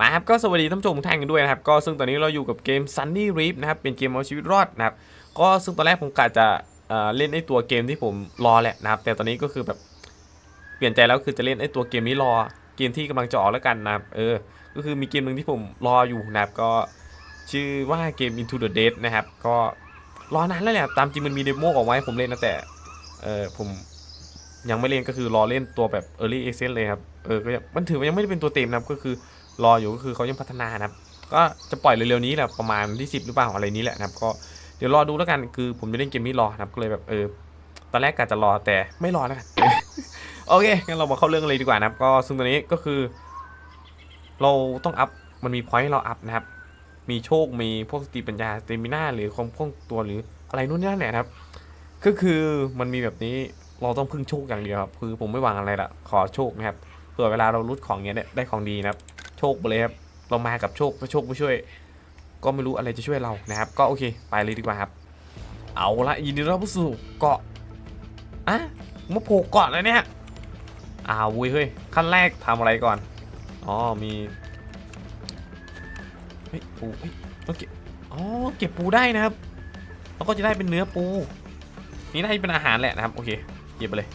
มาครับก็สวัสดีท่านผู้ชมทุกท่านกันด้วยนะครับก็ซึ่งตอนนี้เราอยู่กับเกม Sunny Reef นะครับเป็นเกมเอาชีวิตรอดนะครับก็ซึ่งตอนแรกผมกะจะเล่นไอ้ตัวเกมที่ผมรอแหละนะครับ แต่ตอนนี้ก็คือแบบเปลี่ยนใจแล้วคือจะเล่นไอ้ตัวเกมนี้รอเกมที่กำลังจะออกแล้วกันนะครับเออก็คือมีเกมหนึ่งที่ผมรออยู่นะครับก็ชื่อว่าเกม Into the Dead นะครับก็รอนานแล้วแหละตามจริงมันมีเดโมออกมาให้ผมเล่นนะแต่เออผมยังไม่เล่นก็คือรอเล่นตัวแบบ Early Access เลยครับเออก็ยังมันถือว่ายังไม่ได้เป็นตัวเต็มนะครับก็คือ รออยู่ก็คือเขายังพัฒนานะครับ ก็จะปล่อยเร็วๆนี้แหละประมาณที่ 10 หรือเปล่าอะไรนี้แหละนะครับ ก็เดี๋ยวรอดูแล้วกันคือผมจะเล่นเกมนี้รอนะครับก็เลยแบบเออตอนแรกกะจะรอแต่ไม่รอแล้วกันโอเคงั้นเรามาเข้าเรื่องเลยดีกว่านะครับ ก็ซึ่งตอนนี้ก็คือ เราต้องอัพมันมีพอยต์ให้เราอัพนะครับ มีโชคมีพวกสติปัญญาสเตมิน่าหรือความคล่องตัวหรืออะไรนู่นนี่นั่นแหละครับ ก็คือมันมีแบบนี้เราต้องพึ่งโชคอย่างเดียวครับคือผมไม่หวังอะไรละขอโชคนะครับเผื่อเวลาเรารุดของเนี้ยได้ของดีนะครับ ชคไปเลยครับเรามากับโชคถ้าโชคไม่ช่วย ก็ไม่รู้อะไรจะช่วยเรานะครับ ก็โอเค ไปเลยดีกว่าครับ เอาละยินดีต้อนรับเข้สู่เกาะอะมาโผล่เกาะแล้วเนี่ยอ้าวเว้ยเฮ้ยขั้นแรกทำอะไรก่อนอ๋อมีเฮ้ยปูเฮ้ยต้องเก็บอ๋อเก็บปูได้นะครับ แล้วก็จะได้เป็นเนื้อปู นี่น่าจะเป็นอาหารแหละนะครับ โอเคเก็บไปเลย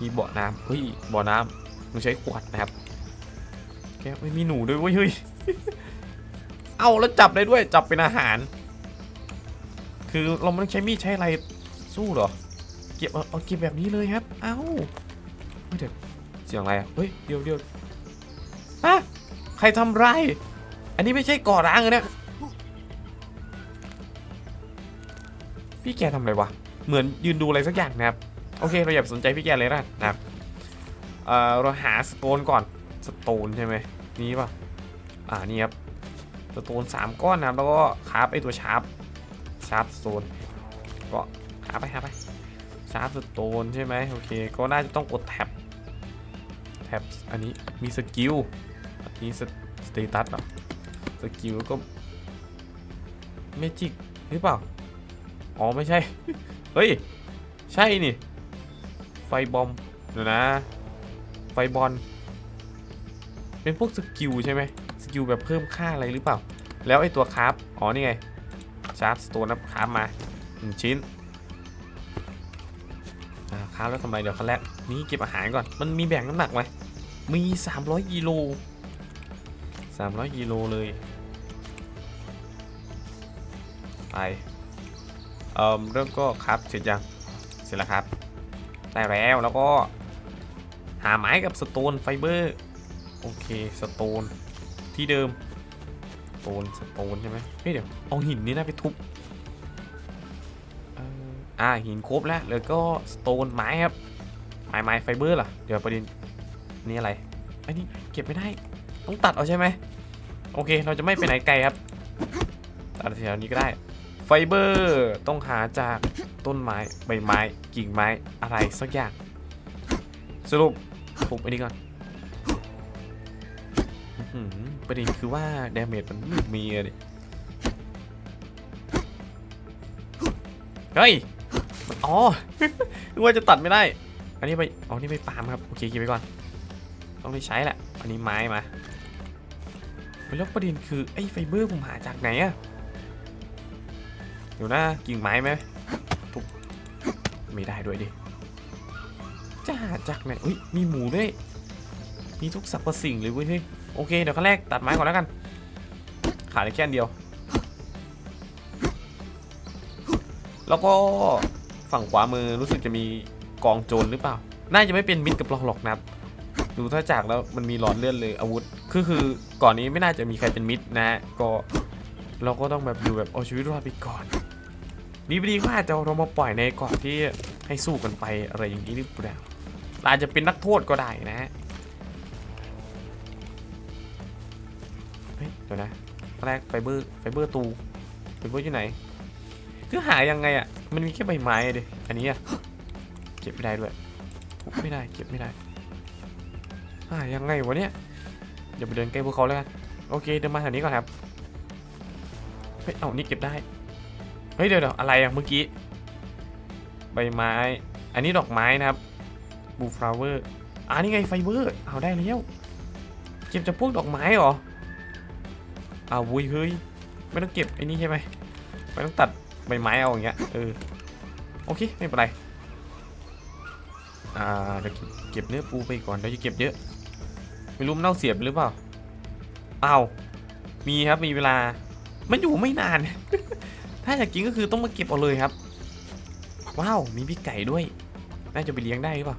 มีบ่อน้ำเฮ้ยบ่อน้ำต้องใช้ขวดนะครับ กไม่มีหนูด้วยเว้ยเฮ้ยเอาแล้วจับได้ด้วยจับเป็นอาหาร คือเราไม่ต้องใช้มีดใช้อะไรสู้เหรอ เก็บเอาเอาเก็บแบบนี้เลยครับ เอาเฮ้ยเดี๋ยวเสียงอะไรอะเฮ้ยเดี๋ยวเดี๋ยวอะใครทำไร อันนี้ไม่ใช่ก่อร้างเลยนี่ยพี่แกทำอะไรวะ เหมือนยืนดูอะไรสักอย่างนะครับ โอเคเราอย่าสนใจพี่แกเลยนะนะครับเออเราหาสโตนก่อน สโตนใช่ไหม นี่ป่ะ อ่านี่ครับสโตนสามก้อนนะครับ แล้วก็คราฟไอตัวชาร์ปชาร์ปสโตนก็หาไปหาไปชาร์ปสโตนใช่ไหมโอเค ก็น่าจะต้องกดแท็บแท็บอันนี้มีสกิลอันนี้สเตตัสเหรอสกิลก็เมจิกหรือเปล่า อ๋อ ไม่ใช่ เฮ้ย ใช่นี่ ไฟบอมเดี๋ยวนะ ไฟบอล เป็นพวกสกิลใช่ไหมสกิลแบบเพิ่มค่าอะไรหรือเปล่า แล้วไอตัวคราฟอ๋อนี่ไงชาร์ปสโตนนะคราฟมาหนึ่งชิ้นคราฟแล้วทำไมเดี๋ยวขั้นแรกนี่เก็บอาหารก่อนมันมีแบ่งน้ำหนักไหมมี 300กิโล300กิโลเลยไปเอ่อเริ่มก็ครับเสร็จยังเสร็จแล้วครับได้แล้วแล้วก็หาไม้กับสโตนไฟเบอร์ โอเคสโตนที่เดิมสโตนสโตนใช่ไหมเฮ้ยเดี๋ยวเอาหินนี่นะไปทุบอ่าหินครบแล้วแล้วก็สโตนไม้ครับไม้ไม้ไฟเบอร์ล่ะเดี๋ยวประเด็นนี่อะไรอันนี้เก็บไม่ได้ต้องตัดเอาใช่ไหมโอเคเราจะไม่ไปไหนไกลครับตัดแถวนี้ก็ได้ไฟเบอร์ต้องหาจากต้นไม้ใบไม้กิ่งไม้อะไรสักอย่างสรุปทุบอันนี้ก่อน อื้อหือประเด็นคือว่าดาเมจมันม่มีอะดิเฮ้ยมันอ๋อ นึกว่าจะตัดไม่ได้ อันนี้ไปอ๋อนี่ไปปาล์มครับ โอเคเก็บไปก่อน ต้องได้ใช้แหละ อันนี้ไม้มาแล้วประเด็นคือไอ้ไฟเบอร์ผมหาจากไหนอะเดี๋ยวนะกิ่งไม้ไหมทุบไม่ได้ด้วยดิ จะหาจากไหนอุ้ยมีหมูด้วย มีทุกสรรพสิ่งเลยเว้ยเฮ้ย โอเค เดี๋ยวขั้นแรกตัดไม้ก่อนแล้วกัน ขาดแค่อันเดียว แล้วก็ฝั่งขวามือรู้สึกจะมีกองโจรหรือเปล่า น่าจะไม่เป็นมิตรกับเราหรอกนะครับ ดูถ้าจากแล้วมันมีหลอดเลือดเลยอาวุธ คือคือก่อนนี้ไม่น่าจะมีใครเป็นมิตรนะก็เราก็ต้องแบบอยู่แบบเอาชีวิตรอดไปก่อน ดีไม่ดีก็อาจจะเรามาปล่อยในเกาะที่ให้สู้กันไปอะไรอย่างนี้หรือเปล่าอาจจะเป็นนักโทษก็ได้นะฮะ เดี๋ยวนะแรกไฟเบอร์ไฟเบอร์ตูไฟเบอร์อยู่ไหน คือหายังไงอะ มันมีแค่ใบไม้อะดิอันนี้อะเก็บไม่ได้ด้วยไม่ได้เก็บไม่ได้หายังไงวะเนี่ยอย่าไปเดินใกล้พวกเขาเลยกันโอเคเดินมาแถวนี้ก่อนครับเฮ้ยเอานี่เก็บได้เฮ้ยเดี๋ยวเดี๋ยวอะไรอะเมื่อกี้ใบไม้ อันนี้ดอกไม้นะครับบูฟลาเวอร์อ่านี่ไงไฟเบอร์เอาได้แล้วเก็บจากพวกดอกไม้เหรอ อ้าววุ้ยเฮ้ยไม่ต้องเก็บไอ้นี่ใช่ไหมไม่ต้องตัดใบไม้เอาอย่างเงี้ยเออโอเคไม่เป็นไรอ่าเดี๋ยวเก็บเนื้อปูไปก่อนเดี๋ยวจะเก็บเยอะไม่รู้มันเน่าเสียบหรือเปล่าเอามีครับมีเวลามันอยู่ไม่นาน ถ้าอยากกินก็คือต้องมาเก็บเอาเลยครับ ว้าวมีพี่ไก่ด้วย น่าจะไปเลี้ยงได้หรือเปล่า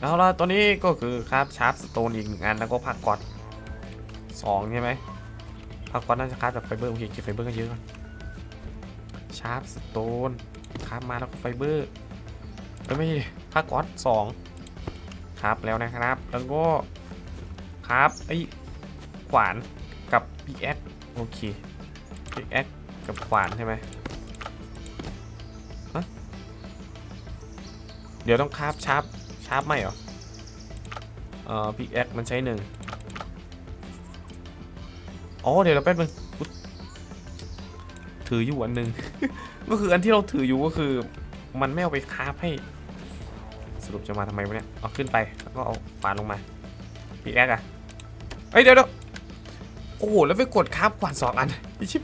แล้วละตัวนี้ก็คือครับชาร์ปสโตนอีกหนึ่งอันแล้วก็ผักกอด สองใช่ไหมผักกอดน่าจะคราฟแบบไฟเบอร์โอเคเก็บไฟเบอร์กันเยอะก่อนชาร์ปสโตนคราฟมาแล้วก็ไฟเบอร์เอ้ยไม่ใช่ผักกอดสองครับแล้วนะครับ แล้วก็ครับไอ้ขวานกับพิกแอคโอเคพิกแอคกับขวานใช่ไหมเดี๋ยวต้องคราฟชาร์ปชาร์ปไหมเหรอเอ่อพิกแอคมันใช้หนึ่ง อ๋อเดี๋ยวเราแป๊บนึงถืออยู่อันหนึ่งก็คืออันที่เราถืออยู่ก็คือ มันไม่เอาไปคาฟให้ สรุปจะมาทำไมวะเนี่ยเอาขึ้นไปแล้วก็เอาขวานลงมาพิกแอคอะเฮ้ยเดี๋ยวเดี๋ยวโอ้โหแล้วไปกดคราฟขวานสองอันอชิบ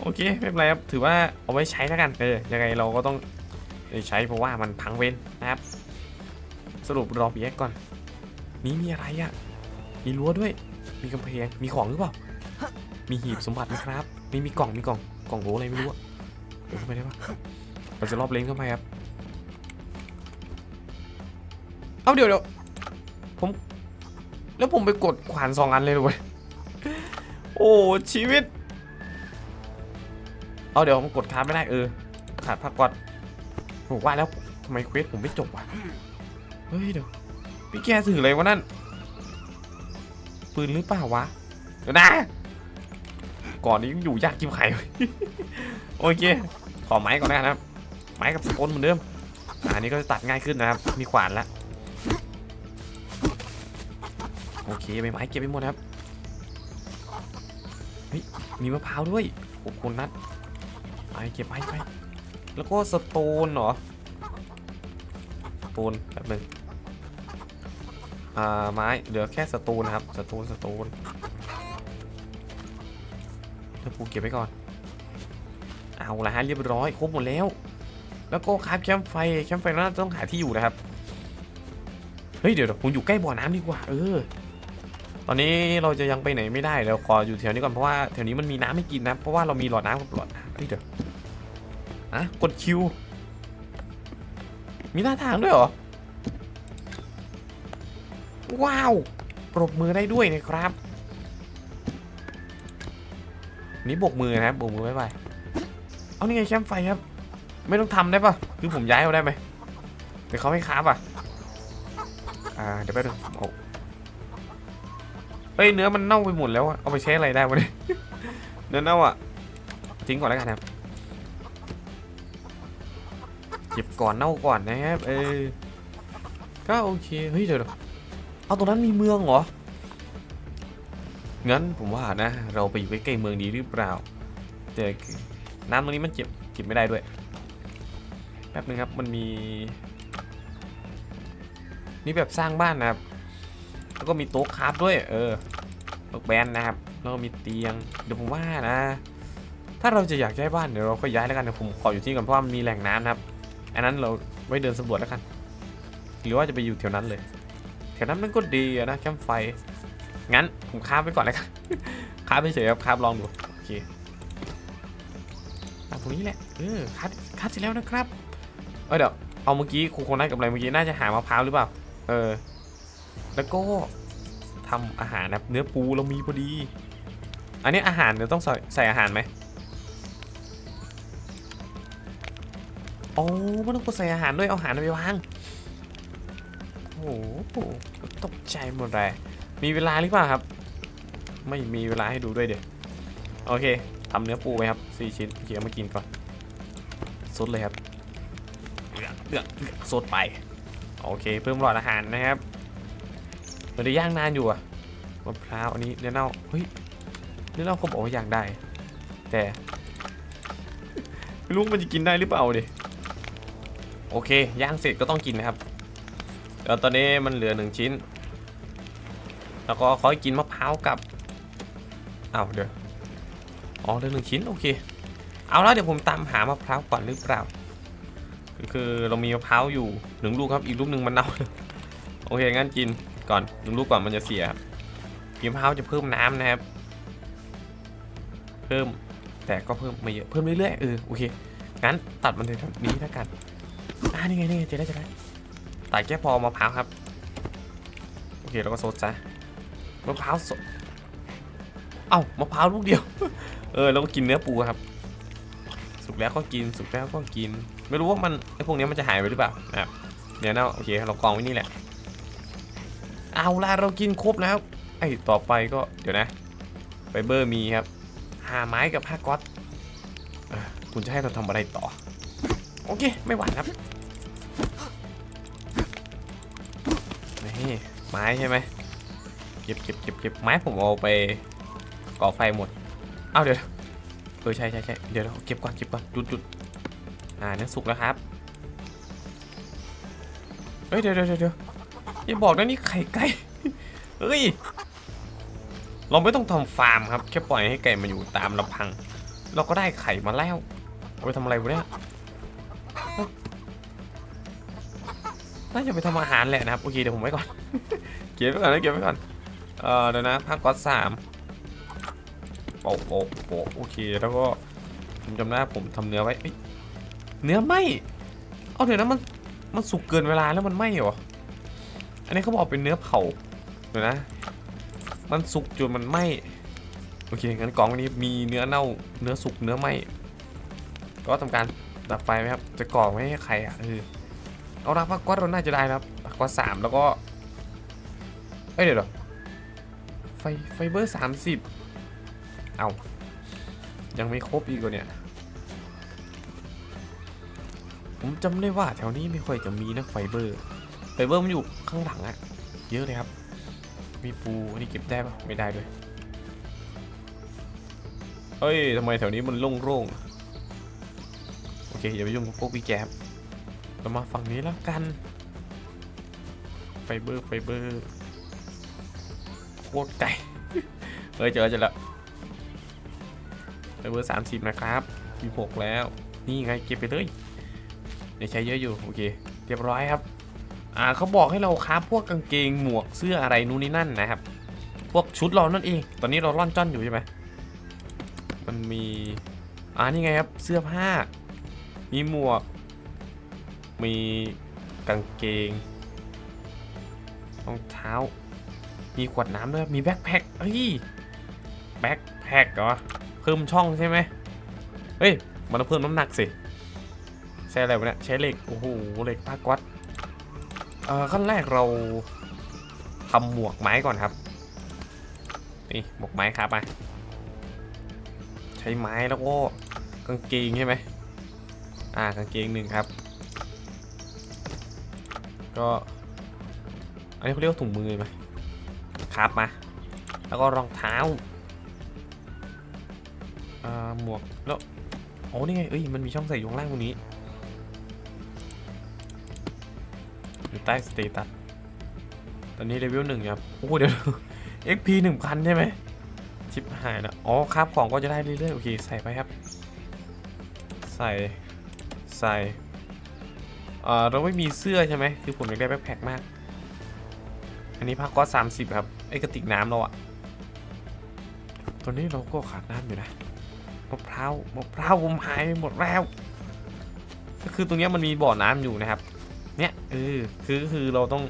โอเคไม่เป็นไรครับถือว่าเอาไว้ใช้แล้วกันเออยังไงเราก็ต้องใช้เพราะว่ามันพังเว้นนะครับ สรุปรอพีแอก่อน นี่มีอะไรอะ่ะ มีรั้วด้วย มีกำแพง มีของหรือเปล่า มีหีบสมบัตินะครับนี่มีกล่อง มีกล่อง กล่องโหอะไรไม่รู้อะเดินเข้าไปได้ปะเราจะรอบเลนเข้าไปครับ เอาเดี๋ยวเดี๋ยวผม แล้วผมไปกดขวานสองอันเลยเหรอเว้ยโอ้ชีวิต เอาเดี๋ยวผมกดค้างไม่ได้เออ ขาดพักก่อนผมว่าแล้วทำไมเควสผมไม่จบวะ เฮ้ยเดี๋ยว พี่แกถืออะไรวะนั่น ปืนหรือเปล่าวะเดี๋ยวนะ ก่อนนี้ยังอยู่ยากจิ้มไข่โอเค ขอไม้ก่อนนะครับ ไม้กับสปอนเหมือนเดิม อันนี้ก็จะตัดง่ายขึ้นนะครับ มีขวานแล้ว โอเคใบไม้เก็บไปหมดครับ เฮ้ย มีมะพร้าวด้วยโอ้โหนัดไปเก็บไปไป แล้วก็สโตนเหรอ สโตนแป๊บนึง อ่าไม้เหลือแค่สโตนนะครับสโตนสโตนเดี๋ยวปูเก็บไว้ก่อน เอาละฮะเรียบร้อยครบหมดแล้ว แล้วก็คราบแคมป์ไฟแคมป์ไฟน่าจะต้องหาที่อยู่นะครับ เฮ้ยเดี๋ยวดูผมอยู่ใกล้บ่อน้ำดีกว่า เออ ตอนนี้เราจะยังไปไหนไม่ได้เดี๋ยวขออยู่แถวนี้ก่อนเพราะว่าแถวนี้มันมีน้ำให้กินนะเพราะว่าเรามีหลอดน้ำกับหลอดน้ำเฮ้ยเดี๋ยวอะกดคิวมีหน้าทางด้วยเหรอ ว้าวปรบมือได้ด้วยนะครับ นี่บกมือนะครับบกมือไว้ไปเอานี่ไงแคมป์ไฟครับ ไม่ต้องทำได้ปะคือผมย้ายเอาได้ไหมแต่เขาไม่ค้าบอะอ่าเดี๋ยวไปดูโอ้เฮ้ยเนื้อมันเน่าไปหมดแล้วอะเอาไปใช้อะไรได้วะเนี่ยเนื้อเน่าอะทิ้งก่อนแล้วกันครับเก็บก่อนเน่าก่อนนะครับเออก็โอเคเฮ้ยเดี๋ยว เอาตรงนั้นมีเมืองเหรอ งั้นผมว่านะ เราไปอยู่ใกล้ๆเมืองดีหรือเปล่าแต่น้ำตรงนี้มันเก็บเก็บไม่ได้ด้วย แป๊บนึงครับ มันมี นี่แบบสร้างบ้านนะครับ แล้วก็มีโต๊ะคราฟด้วย เออโต๊ะแบนนะครับ แล้วก็มีเตียง เดี๋ยวผมว่านะ ถ้าเราจะอยากย้ายบ้านเดี๋ยวเราก็ย้ายแล้วกันเดี๋ยวผมขออยู่ที่ก่อนเพราะว่ามันมีแหล่งน้ำนะครับ อันนั้นเราไว้เดินสำรวจแล้วกัน หรือว่าจะไปอยู่แถวนั้นเลย แถวนั้นมันก็ดีนะแคมป์ไฟ งั้นผมค้าไว้ก่อนแล้วกันค้าไปเฉยครับค้าลองดูโอเคอะตรงนี้แหละเออค้าค้าเสร็จแล้วนะครับเออเดี๋ยวเอาเมื่อกี้ครูโคนัทกับอะไรเมื่อกี้น่าจะหามะพร้าวหรือเปล่าเออแล้วก็ทำอาหารนะเนื้อปูเรามีพอดี อันนี้อาหารเดี๋ยวต้องใส่ใส่อาหารไหมโอ้ไม่ต้องใส่อาหารด้วยเอาอาหารไปวาง หตกใจหมดเลยมีเวลาหรือเปล่าครับ ไม่มีเวลาให้ดูด้วยเดี๋ยวโอเคทำเนื้อปูไปครับสี่ชิ้นเคเอามากินก่อนสดเลยครับเลือกเลือกสดไป โอเค เพิ่มหลอดอาหารนะครับมันจะย่างนานอยู่อะมะพร้าวอันนี้เนื้อเน่าเฮ้ยเนื้อเน่าเขาบอกว่าย่างได้ แต่ไม่รู้มันจะกินได้หรือเปล่าดิโอเคย่างเสร็จก็ต้องกินนะครับ เดี๋ยวตอนนี้มันเหลือหนึ่งชิ้น แล้วก็ขาให้กินมะพร้าวกับอ้าวเดี๋ยวอ๋อเหลือหนึ่งชิ้นโอเค เอาแล้วเดี๋ยวผมตามหามะพร้าวก่อนหรือเปล่าคือคือเรามีมะพร้าวอยู่หนึ่งลูกครับอีกลูกหนึ่งมันเน่าโอเคงั้นกินก่อนหนึ่งลูกก่อนมันจะเสียครับกินมะพร้าวจะเพิ่มน้ำนะครับ เพิ่มแต่ก็เพิ่มไม่เยอะเพิ่มเรื่อยๆเออโอเคงั้นตัดมันเลยแบบนี้แล้วกันอ่านี่ไงนี่ไงเจะได้เจะได้ ตัดแค่พอมะพร้าวครับ โอเคแล้วก็ซดซะมะพร้าวสดเอ้ามะพร้าวลูกเดียว เออแล้วก็กินเนื้อปูครับ สุกแล้วก็กินสุกแล้วก็กิน ไม่รู้ว่ามันไอพวกนี้มันจะหายไปหรือเปล่านะครับเดี๋ยวนะโอเคเรากองไว้นี่แหละ เอาละเรากินครบแล้วไอต่อไปก็เดี๋ยวนะไฟเบอร์มีครับหาไม้กับผ้าก๊อตคุณจะให้เราทำอะไรต่อ โอเค ไม่หวานครับ นี่ไม้ใช่ไหมเก็บเก็บเก็บเก็บไม้ผมเอาไปก่อไฟหมดเอาเดี๋ยวเออใช่ใช่ใช่เดี๋ยวเราเก็บก่อนเก็บก่อนจุดจุดอ่าเนื้อสุกแล้วครับเฮ้ยเดี๋ยวเดี๋ยวเดี๋ยวเดี๋ยวอย่าบอกนะนี่ไข่ไก่เฮ้ยเราไม่ต้องทำฟาร์มครับแค่ปล่อยให้ไก่มาอยู่ตามลำพัง เราก็ได้ไข่มาแล้วเอาไปทำอะไรวะเนี่ย น่าจะไปทำอาหารแหละนะครับโอเคเดี๋ยวผมไว้ก่อน เก็บไว้ก่อนนะเก็บไว้ก่อนเออเดี๋ยวนะพักก๊อตสามโปะโปะโปะโอเคแล้วก็ผมจำได้ผมทำเนื้อไว้เนื้อไหมเอาเดี๋ยวนะมันมันสุกเกินเวลาแล้วมันไหมเหรออันนี้เขาบอกเป็นเนื้อเผาเดี๋ยวนะ มันสุกจนมันไหมโอเคงั้นกล่องนี้มีเนื้อเน่าเนื้อสุกเนื้อไหมก็ทำการดับไฟไหมครับ จะก่อไว้ให้ใครอะเออ เอาละพักก๊อตเราน่าจะได้แล้วพักก๊อตสามแล้วก็เอ้ยเดี๋ยวยไฟไฟเบอร์สามสิบเอายังไม่ครบอีกเหรอเนี่ย ผมจำได้ว่าแถวนี้ไม่ค่อยจะมีนะไฟเบอร์ ไฟเบอร์มันอยู่ข้างหลังอะเยอะเลยครับ มีปูอันนี้เก็บได้ปะไม่ได้ด้วยเฮ้ยทำไมแถวนี้มันโล่งๆโอเคอย่าไปยุ่งกับพวกพี่แก๊บ เรามาฝั่งนี้แล้วกัน ไฟเบอร์ไฟเบอร์โคตรไกลเฮ้ยเจอเจอแล้วไฟเบอร์สามสิบนะครับมีหกแล้ว นี่ไงเก็บไปเลยเดี๋ยวใช้เยอะอยู่โอเค เรียบร้อยครับ อ่าเขาบอกให้เราค้าพวกกางเกงหมวกเสื้ออะไรนู่นนี่นั่นนะครับ พวกชุดเรานั่นเอง ตอนนี้เราล่อนจ้อนอยู่ใช่ไหมมันมี อ่านี่ไงครับเสื้อผ้า มีหมวก มีกางเกงรองเท้า มีขวดน้ำด้วย มีแบ็คแพ็คเฮ้ย แบ็คแพ็คเหรอ เพิ่มช่องใช่ไหมเฮ้ย มันต้องเพิ่มน้ำหนักสิ ใช้อะไรวะเนี่ย ใช้เหล็ก โอ้โห เหล็กผ้าก๊อตเอ่อขั้นแรกเราทำหมวกไม้ก่อนครับ นี่ หมวกไม้ครับมาใช้ไม้แล้วก็กางเกงใช่ไหมอ่ากางเกงหนึ่งครับ ก็ อันนี้เขาเรียกว่าถุงมือไหมครับมา แล้วก็รองเท้าอ่าหมวกแล้วโอ้นี่ไงเอ้ยมันมีช่องใส่อยู่ข้างล่างตรงนี้อยู่ใต้สเตตัสตอนนี้เลเวลหนึ่งครับโอ้เดี๋ยว XP หนึ่งพันใช่ไหมชิปหายแล้วอ๋อครับของก็จะได้เรื่อยๆโอเคใส่ไปครับ ใส่ใส่ เออเราไม่มีเสื้อใช่ไหมคือผมอยากได้แบ็คแพคมาก อันนี้พักก็สามสิบครับไอ้กระติกน้ำเราอะตอนนี้เราก็ขาดน้ำอยู่นะมะพร้าวมะพร้าวผมหายไปหมดแล้ว ก็คือตรงนี้มันมีบ่อน้ำอยู่นะครับ เนี่ยเออคือคือเราต้อง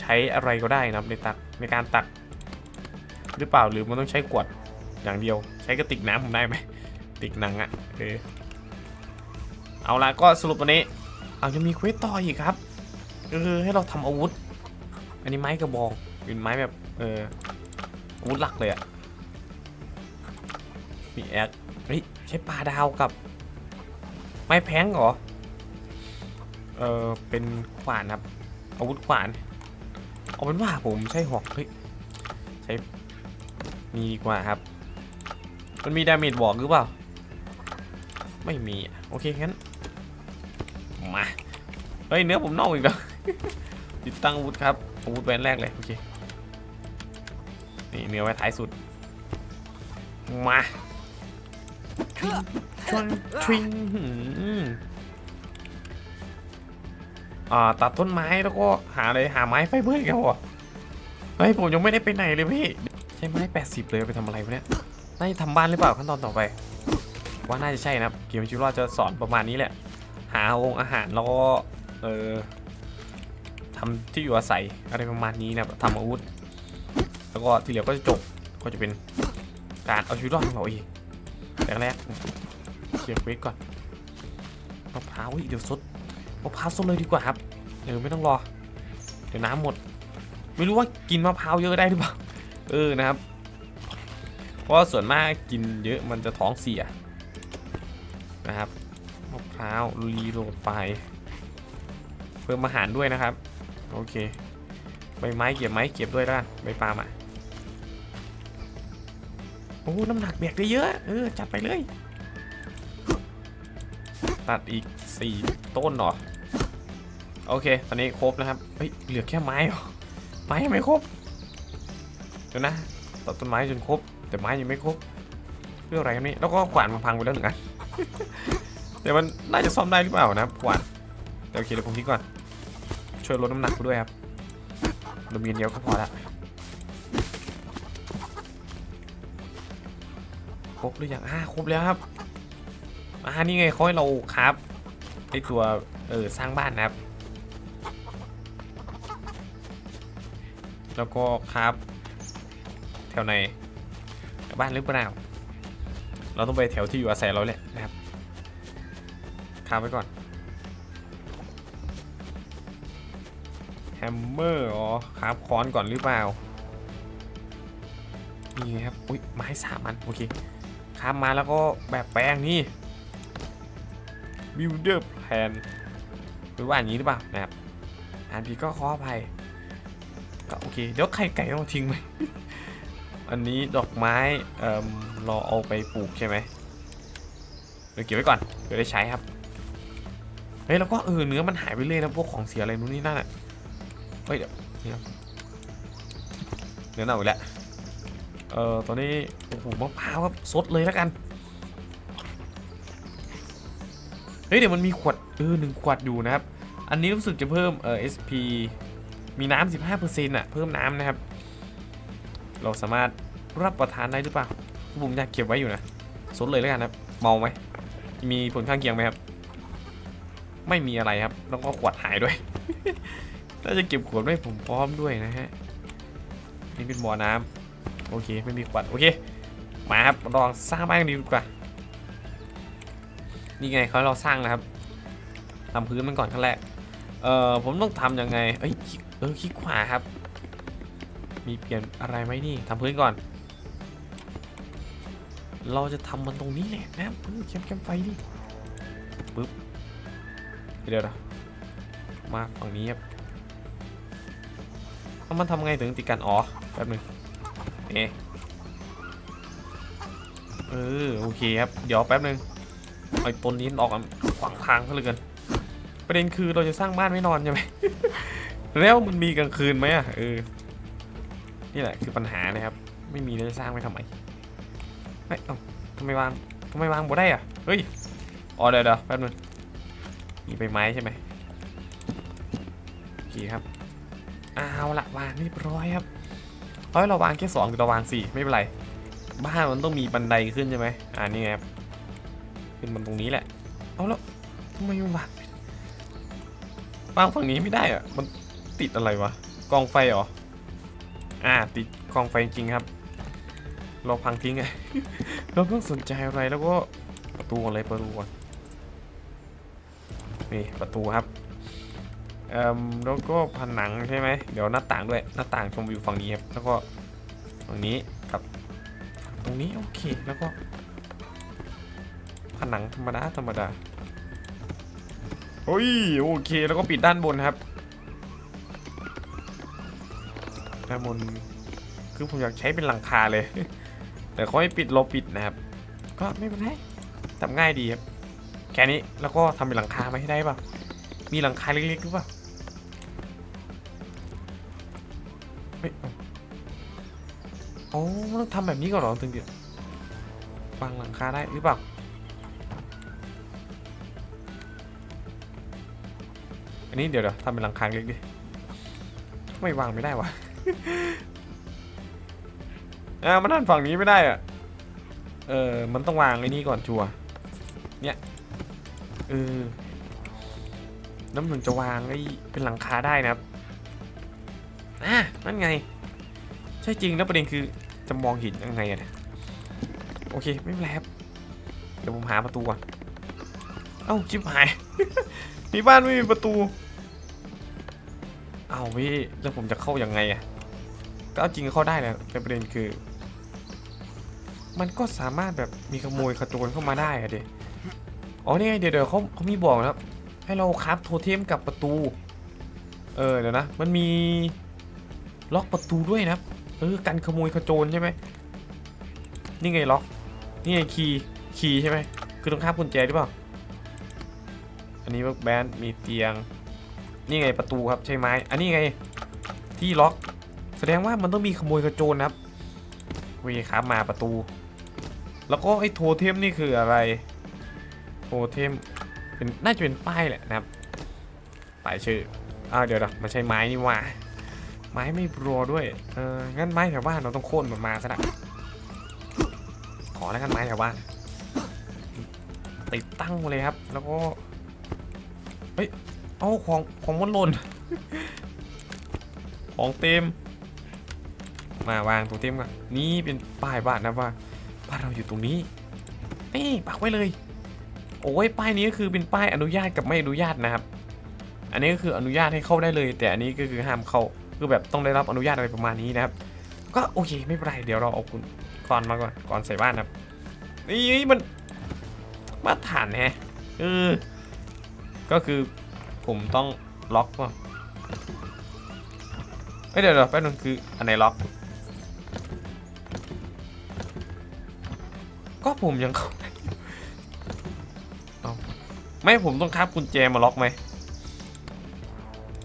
ใช้อะไรก็ได้นะในตักในการตัก หรือเปล่าหรือมันต้องใช้ขวดอย่างเดียว ใช้กระติกน้ำผมได้ไหมติกหนังอะ่ะเออเอาละก็สรุปวันนี้ เอาจะมีเควสต่ออีกครับก็คือให้เราทำอาวุธ อันนี้ไม้กระบองเป็นไม้แบบเอออาวุธหลักเลยอะมีแอดเฮ้ยใช้ปลาดาวกับ ไม้แพงเหรอเออเป็นขวานครับ อาวุธขวานเอาเป็นว่าผมใช้หอกเฮ้ยใช้มีดีกว่าครับ มันมีดาเมจบอกหรือเปล่า ไม่มี โอเคงั้น มาเฮ้ยเนื้อผมเน่าอีกแล้วติดตั้งอาวุธครับอาวุธแวนแรกเลยโอเคนี่เนื้อไว้ท้ายสุดมาชวิงชวิงชวิงหืมอ่าตัดต้นไม้แล้วก็หาอะไรหาไม้ไฟเบอร์อีกแล้วเหรอเฮ้ยผมยังไม่ได้ไปไหนเลยพี่ใช้ไม้แปดสิบเลยไปทำอะไรวะเนี่ยน่าจะทำบ้านหรือเปล่าขั้นตอนต่อไป ว่าน่าจะใช่นะครับเกมชิวรอดจะสอนประมาณนี้แหละ หาองค์อาหารแล้วก็เออทำที่อยู่อาศัยอะไรประมาณนี้นะครับทำอาวุธ แล้วก็ที่เหลือก็จะจบก็จะเป็นการเอาชีวิตรอดของเราเองแต่แรกเคลียร์เควสก่อนมะพร้าวอุ๊ยเดี๋ยวซดมะพร้าวสดเลยดีกว่าครับเออไม่ต้องรอ เดี๋ยวน้ำหมด ไม่รู้ว่ากินมะพร้าวเยอะได้หรือเปล่าเออนะครับ เพราะส่วนมากกินเยอะมันจะท้องเสียนะครับ พร้าวรีโหลดไป เพิ่มอาหารด้วยนะครับ โอเคใบไม้เก็บไม้เก็บด้วยแล้วใบปาล์มอะโอ้น้ำหนักแบกได้เยอะเออจัดไปเลย ตัดอีก 4 ต้นหรอโอเค ตอนนี้ครบนะครับเฮ้ยเหลือแค่ไม้หรอไม้ยังไม่ครบเดี๋ยวนะตัดต้นไม้จนครบ แต่ไม้ยังไม่ครบเรื่องอะไรกันนี่แล้วก็ขวานมันพังไปแล้วหนึ่งอัน แต่มันน่าจะซ่อมได้หรือเปล่านะครับขวานแต่โอเคเดี๋ยวผมทิ้งก่อน ช่วยลดน้ำหนักกูด้วยครับเรามีนเดียวก็พอละครบหรือยังอ่าครบแล้วครับอ่านี่ไงเขาให้เราครับไอตัวเออสร้างบ้านนะครับ แล้วก็ครับ แถวไหนบ้านหรือเปล่าเราต้องไปแถวที่อยู่อาศัยเราแหละนะครับ ครับไว้ก่อนแฮมเมอร์อ๋อครับค้อนก่อนหรือเปล่า นี่ครับ อุ้ยไม้สามอัน โอเคครับมาแล้วก็แบบแปลงนี่ builder plan หรือว่าอย่างนี้หรือเปล่านะครับ อ่านผิดก็ขออภัยก็โอเค เดี๋ยวไข่ไก่ต้องทิ้งไหม อันนี้ดอกไม้ เอ่อเราเอาไปปลูกใช่ไหมเดี๋ยวเก็บไว้ก่อน เดี๋ยวได้ใช้ครับ เฮ้ยแล้วก็เออเนื้อมันหายไปเลยนะพวกของเสียอะไรนู้นนี่นั่นอะเฮ้ยเดี๋ยวนี่ครับเนื้อเน่าอีกแล้วเอ่อตอนนี้โอ้โหมะพร้าวครับสดเลยแล้วกันเฮ้ยเดี๋ยวมันมีขวดเออหนึ่งขวดอยู่นะครับ อันนี้รู้สึกจะเพิ่มเอ่อ SP มีน้ำ15%อะเพิ่มน้ำนะครับ เราสามารถรับประทานได้หรือเปล่าผมอยากเก็บไว้อยู่นะสดเลยแล้วกันครับเมาไหมมีผลข้างเคียงไหมครับ ไม่มีอะไรครับ แล้วก็ขวดหายด้วย น่าจะเก็บขวดไว้ผมพร้อมด้วยนะฮะ นี่เป็นบ่อน้ำโอเค ไม่มีขวด โอเค มาครับ ลองสร้างบ้านดีกว่า นี่ไงเขาเราสร้างนะครับทำพื้นมันก่อนขั้นแรก เอ่อ ผมต้องทำยังไง เอ้ย เออคลิกขวาครับ มีเปลี่ยนอะไรไหมนี่ทำพื้นก่อน เราจะทำมันตรงนี้แหละนะครับเออแคมป์แคมไฟดิ เดี๋ยวนะมาฝั่งนี้ครับเอามันทำไงถึงติดกันอ๋อแป๊บหนึงเอเออโอเคครับเดี๋ยวแป๊บหนึงไอ้ต้นนี้ออกกันขวางทางเขาเลยกันประเด็นคือเราจะสร้างบ้านไม่นอนใช่ไหมแล้วมันมีกลางคืนไหมอะเออนี่แหละคือปัญหานะครับ ไม่มีเลยจะสร้างไว้ทำไมเฮ้ยเอ้าทำไมวางทำไมวางบ่ได้อะเฮ้ยอ๋อเดี๋ยวเดี๋ยวแป๊บหนึง มีใบไม้ใช่ไหมโอเคครับเอาละวางเรียบร้อยครับเฮ้ยเราวางแค่สองหรือเราวางสี่ไม่เป็นไร บ้านมันต้องมีบันไดขึ้นใช่ไหมอ่านี่ไงครับขึ้นมันตรงนี้แหละ เอาแล้วทำไมมันวางวางฝั่งนี้ไม่ได้อะมันติดอะไรวะกองไฟเหรออ่าติดกองไฟจริงครับ เราพังทิ้งไงเราไม่งสนใจอะไรแล้วก็ประตูอนเลยประตูก่อน นี่ประตูครับเอ่อแล้วก็ผนังใช่ไหมเดี๋ยวหน้าต่างด้วยหน้าต่างชมวิวฝั่งนี้ครับแล้วก็ฝั่งนี้กับตรงนี้โอเคแล้วก็ ผนังธรรมดาธรรมดาโอ้ยโอเคแล้วก็ปิดด้านบนครับด้านบนคือผมอยากใช้เป็นหลังคาเลย แต่เขาให้ปิดเราปิดนะครับ ก็ไม่เป็นไรทำง่ายดีครับ ค่นี้แล้วก็ทำเป็นหลังคามาให้ได้เปล่ามีหลังคาเล็กๆหรือเปล่าเฮ้ยเอาโอ้ต้องทำแบบนี้ก่อนหรอถึงจะวางหลังคาได้หรือเปล่าอันนี้เดี๋ยวเดี๋ยวทำเป็นหลังคาเล็กดิไม่วางไม่ได้วะอ่ามันนั่นฝั่งนี้ไม่ได้อะเออมันต้องวางไอ้นี่ก่อนชัวเนี่ย เออ น้ำหนึ่งจะวางไอ้เป็นหลังคาได้นะครับอะนั่นไง ใช่จริงแล้วประเด็นคือจะมองเห็นยังไงอะเนี่ยโอเคไม่เป็นไรครับเดี๋ยวผมหาประตูก่อน เอ้าชิบหาย มีบ้านไม่มีประตู เอาพี่แล้วผมจะเข้ายังไงอะก็เอาจริงเข้าได้แหละแต่ประเด็นคือ มันก็สามารถแบบมีขโมยขโจรเข้ามาได้อะเด็ อ๋อนี่ไงเดี๋ยวเดี๋ยวเขาเขามีบอกนะครับ ให้เราคราฟโทเทมกับประตู เออเดี๋ยวนะ มันมีล็อกประตูด้วยนะครับ เออกันขโมยขโจรใช่ไหมนี่ไงล็อก นี่ไงคีย์คีย์ใช่ไหมคือต้องคาบกุญแจหรือเปล่า อันนี้เวิร์กแบนมีเตียง นี่ไงประตูครับใช่ไหมอันนี้ไงที่ล็อก แสดงว่ามันต้องมีขโมยขโจรนะครับวยครับมาประตู แล้วก็ไอ้โทเทมนี่คืออะไร โทเทมเป็นน่าจะเป็นป้ายแหละนะครับป้ายชื่ออ้าวเดี๋ยวนะมันใช่ไม้นี่ว่า ไม้ไม่รัวด้วยเอองั้นไม้แถวบ้านเราต้องโค่นมันมาซะนะขอแล้วกันไม้แถวบ้านติดตั้งเลยครับ แล้วก็เฮ้ยเอาของของมันหล่นของเต็ม มาวางตัวเต็มก่อนนี่เป็นป้ายบ้านนะว่าบ้านเราอยู่ตรงนี้นี่ปักไว้เลย โอ้ยป้ายนี้ก็คือเป็นป้ายอนุญาตกับไม่อนุญาตนะครับ อันนี้ก็คืออนุญาตให้เข้าได้เลย แต่อันนี้ก็คือห้ามเข้าคือแบบต้องได้รับอนุญาตอะไรประมาณนี้นะครับ ก็โอเคไม่เป็นไรเดี๋ยวเราเอาคุณก่อนมาก่อนก่อนใส่บ้านนะครับนี่มันมาตรฐานแฮะเออก็คือผมต้องล็อกว่ะเอ้ยเดี๋ยวเดี๋ยวแป๊บนึงคืออันไหนล็อก ก็ผมยังเข้า ไม่ผมต้องคาบกุญแจมาล็อกไหม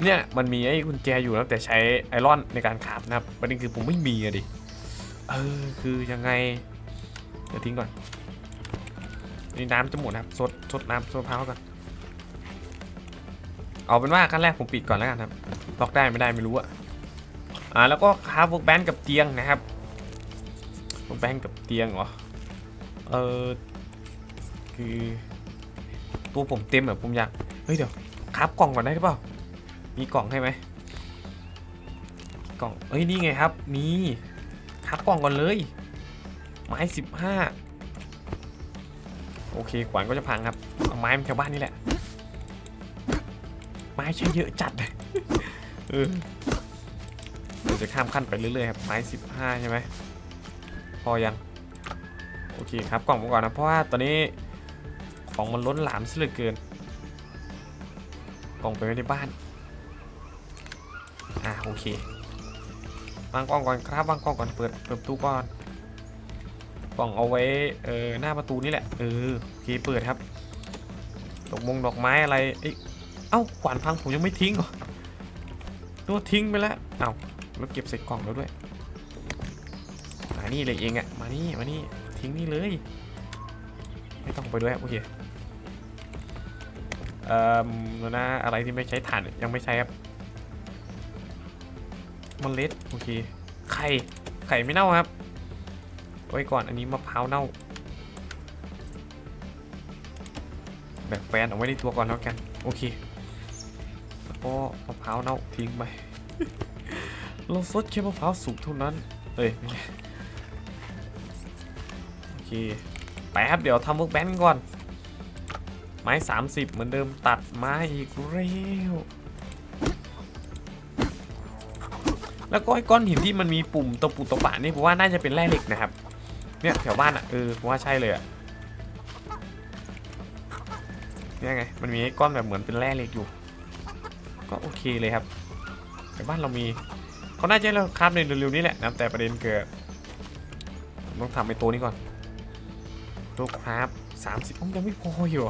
เนี่ยมันมีไอ้กุญแจอยู่นะแต่ใช้ไอรอนในการขาบนะครับประเด็นคือผมไม่มีอะดิเออคือยังไงเดี๋ยวทิ้งก่อนนี่น้ำจะหมดนะครับสดสดน้ำสดมะพร้าวก่อนเอาเป็นว่าขั้นแรกผมปิดก่อนแล้วกันครับล็อกได้ไม่ได้ไม่รู้อะอ่าแล้วก็คาบวกแบนกับเตียงนะครับวกแบนกับเตียงเหรอเออคือ ตัวผมเต็มแบบผมอยาก เฮ้ยเดี๋ยวคาบกล่องก่อนได้หรือเปล่า มีกล่องให้ไหมกล่องเอ้ยนี่ไงครับ มีครับกล่องก่อนเลย ไม้สิบห้าโอเคขวานก็จะพังครับเอาไม้มาแถวบ้านนี่แหละ ไม้ใช้เยอะจัดเออเดี๋ยวจะข้ามขั้นไปเรื่อยๆครับไม้สิบห้าใช่ไหมพอยังโอเคครับกล่องมก่อนนะเพราะว่าตอนนี้ ของมันล้นหลามซะเหลือเกินกล่องไปไว้ในบ้าน อ่าโอเควางกล้องก่อนครับวางกล้องก่อนเปิดเปิดประตูก่อนกล่องเอาไว้เออหน้าประตูนี่แหละเออโอเคเปิดครับดอกมงดอกไม้อะไรเอ้ยเอ้าขวานพังผมยังไม่ทิ้งหรอนึกว่าทิ้งไปแล้วเอ้าแล้วเก็บใส่กล่องแล้วด้วยมานี่เลยเองอะมานี่มานี่ทิ้งนี่เลย ไม่ต้องไปด้วยโอเค อ่อแล้วนะอะไรที่ไม่ใช้ถ่านยังไม่ใช้ครับมเมล็ดโอเคไข่ไข่ไม่เน่าครับ ไว้ก่อนอันนี้มะพร้าวเน่าแบกแฟนเอาไว้ในตัวก่อนแล้วกันโอเคแล้วก็มะพร้าวเน่าทิ้งไปเราซดแค่มะพร้าวสุกเท่านั้นเอ้ยโอเคแป๊บเดี๋ยวทำเวิร์กแบนก่อน ไม้ 30 เหมือนเดิมตัดไม้อีกเร็วแล้วก็ไอ้ก้อนหินที่มันมีปุ่มตะปุตะปะนี่ผมว่าน่าจะเป็นแร่เหล็กนะครับ เนี่ยแถวบ้านอะเออผมว่าใช่เลยอะเนี่ยไงมันมีไอ้ก้อนแบบเหมือนเป็นแร่เหล็กอยู่ ก็โอเคเลยครับแต่บ้านเรามีเขาน่าจะให้เราคราบในเร็วๆนี้แหละนะแต่ประเด็นเกิดต้องทำไอ้ตัวนี้ก่อนตัวคราฟสามสิบยังไม่พออยู่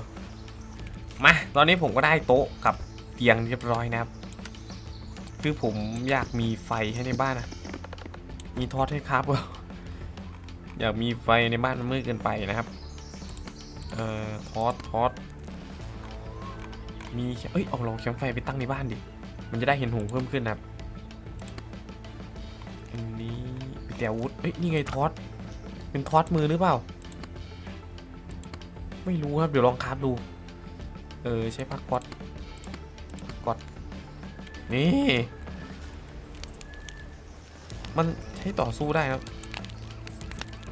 มา ตอนนี้ผมก็ได้โต๊ะกับเตียงเรียบร้อยนะครับ คือผมอยากมีไฟให้ในบ้านนะมีทอดให้ครับว่าอยากมีไฟในบ้านมันมืดเกินไปนะครับ เอ่อทอดทอดมีเอ้ยเอาลองแคมไฟไปตั้งในบ้านดิ มันจะได้เห็นหงเพิ่มขึ้นนะครับ อันนี้มีแต่วุธเอ้ยนี่ไงทอด เป็นทอดมือหรือเปล่า ไม่รู้ครับ เดี๋ยวลองคราฟดู เออ ใช้พักกดกดนี่ มันใช้ต่อสู้ได้ครับ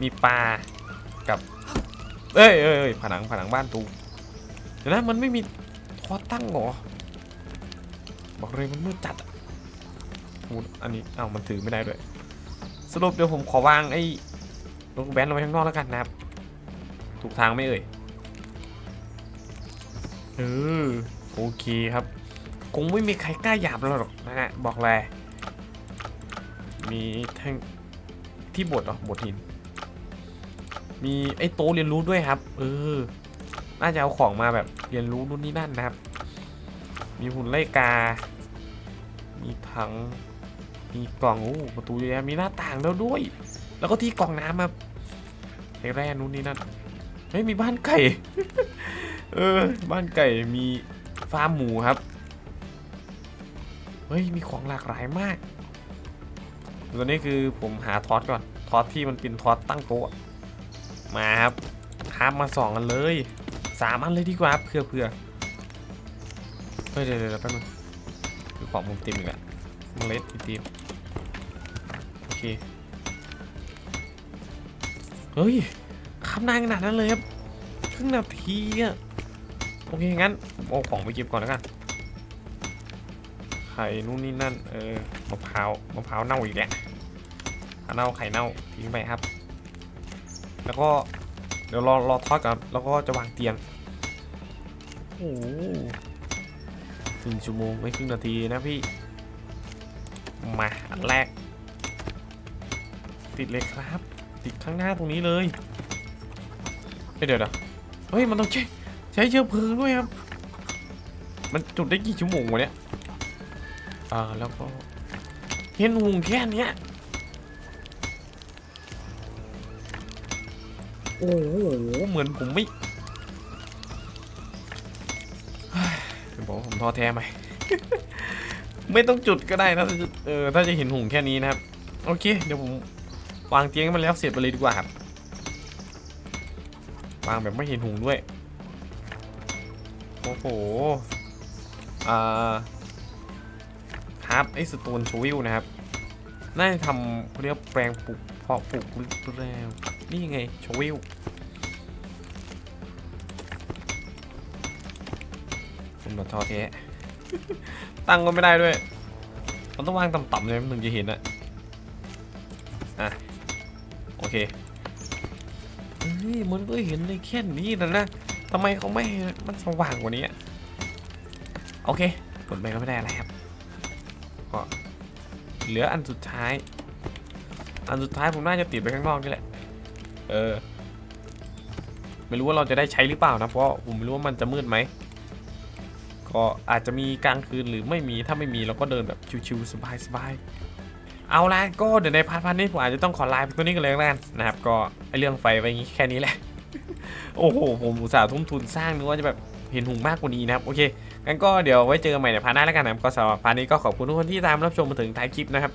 มีปลากับ เอ้ยเอ้ยผนังผนังบ้านตูเดี๋ยวนะมันไม่มีทอตั้งหรอ บอกเลยมันมืดจัดอูอันนี้เอ้ามันถือไม่ได้ด้วย สรุปเดี๋ยวผมขอวางไอ้รถแบนเอาไว้ข้างนอกแล้วกันนะครับ ถูกทางไหม่เอ่ย ออโอเคครับ คงไม่มีใครกล้าหยาบเราหรอกนะฮะบอกเลยมีแท่งที่บดเหรอบดหิน มีไอ้โตเรียนรู้ด้วยครับ เออ น่าจะเอาของมาแบบเรียนรู้นู่นนี่นั่นนะครับ มีหุ่นไล่กา มีถัง มีกล่องโอ้ประตูเยอะแยะมีหน้าต่างแล้วด้วย แล้วก็ที่กล่องน้ำครับไอ้แร่นู่นนี่นั่นเฮ้ยมีบ้านไก่ เออ บ้านไก่มีฟาร์มหมูครับ เฮ้ย มีของหลากหลายมากตอนนี้คือผมหาทอสก่อน ทอสที่มันเป็นทอสตั้งโต๊ะ มาครับคาบมาสองอันเลย สามอันเลยดีกว่าเพื่อเพื่อเฮ้ยเดี๋ยวเดี๋ยวแป๊บนึงคือของผมเต็มอีกแล้วเมล็ดอีกทีมโอเค เฮ้ยคำนานขนาดนั้นเลยครับครึ่งนาทีอะ โอเค งั้นเอาของไปเก็บก่อนแล้วกัน ไข่นู่นนี่นั่น เออ มะพร้าว มะพร้าวเน่าอีกแล้วเน่าไข่เน่าทิ้งไปครับ แล้วก็ เดี๋ยวรอรอทอดก่อน แล้วก็จะวางเตียง โอ้โหหนึ่งชั่วโมงไม่ครึ่งนาทีนะพี่ มาอันแรก ติดเลยครับ ติดข้างหน้าตรงนี้เลยเอ้ยเดี๋ยวเดี๋ยวเฮ้ย มันต้องใช้ ใช้เชื้อเพลิงด้วยครับ มันจุดได้กี่ชั่วโมงวะเนี่ยอ่าแล้วก็เห็นหุงแค่นี้โอ้โหเหมือนผมไม่เฮ้ยจะบอกว่าผมท้อแท้ไหมไม่ต้องจุดก็ได้นะเออถ้าจะเห็นหุงแค่นี้นะครับ โอเค เดี๋ยวผมวางเตียงมันแล้วเสร็จไปเลยดีกว่าครับ วางแบบไม่เห็นหุงด้วย อ้โห อ่าครับไอสตูนชวิลนะครับ น่าจะทำเขาเรียกแปลงปลูกเพาะปลูกหรือเปล่านี่ไงชวิลเป็นบบท้อแท้ตั้งก็ไม่ได้ด้วย มันต้องวางต่ำๆเลยมันถึงจะเห็นอะอะ โอเคเฮ้ยมันก็เห็นในแค่นี้นะนะ ทำไมเขาไม่มันสว่างกว่านี้โอเคกดไปก็ไม่ได้อะไรครับก็เหลืออันสุดท้าย อันสุดท้ายผมน่าจะติดไปข้างนอกนี่แหละเออไม่รู้ว่าเราจะได้ใช้หรือเปล่านะเพราะผมไม่รู้ว่ามันจะมืดไหมก็อาจจะมีกลางคืนหรือไม่มีถ้าไม่มีเราก็เดินแบบชิวๆสบายๆเอาละก็เดี๋ยวในพาร์ทพาร์ทนี้ผมอาจจะต้องขอไลน์ไปตัวนี้กันเลยแล้วกันนะครับ ก็ไอเรื่องไฟไปนี้แค่นี้แหละ โอ้โห ผมอุตส่าห์ทุ่มทุนสร้างนึกว่าจะแบบเห็นหุงมากกว่านี้นะครับ โอเคงั้นก็เดี๋ยวไว้เจอกันใหม่ในพาร์ทหน้าแล้วกันนะครับก็สำหรับพาร์ทนี้ก็ขอบคุณทุกคนที่ตามรับชมมาถึงท้ายคลิปนะครับ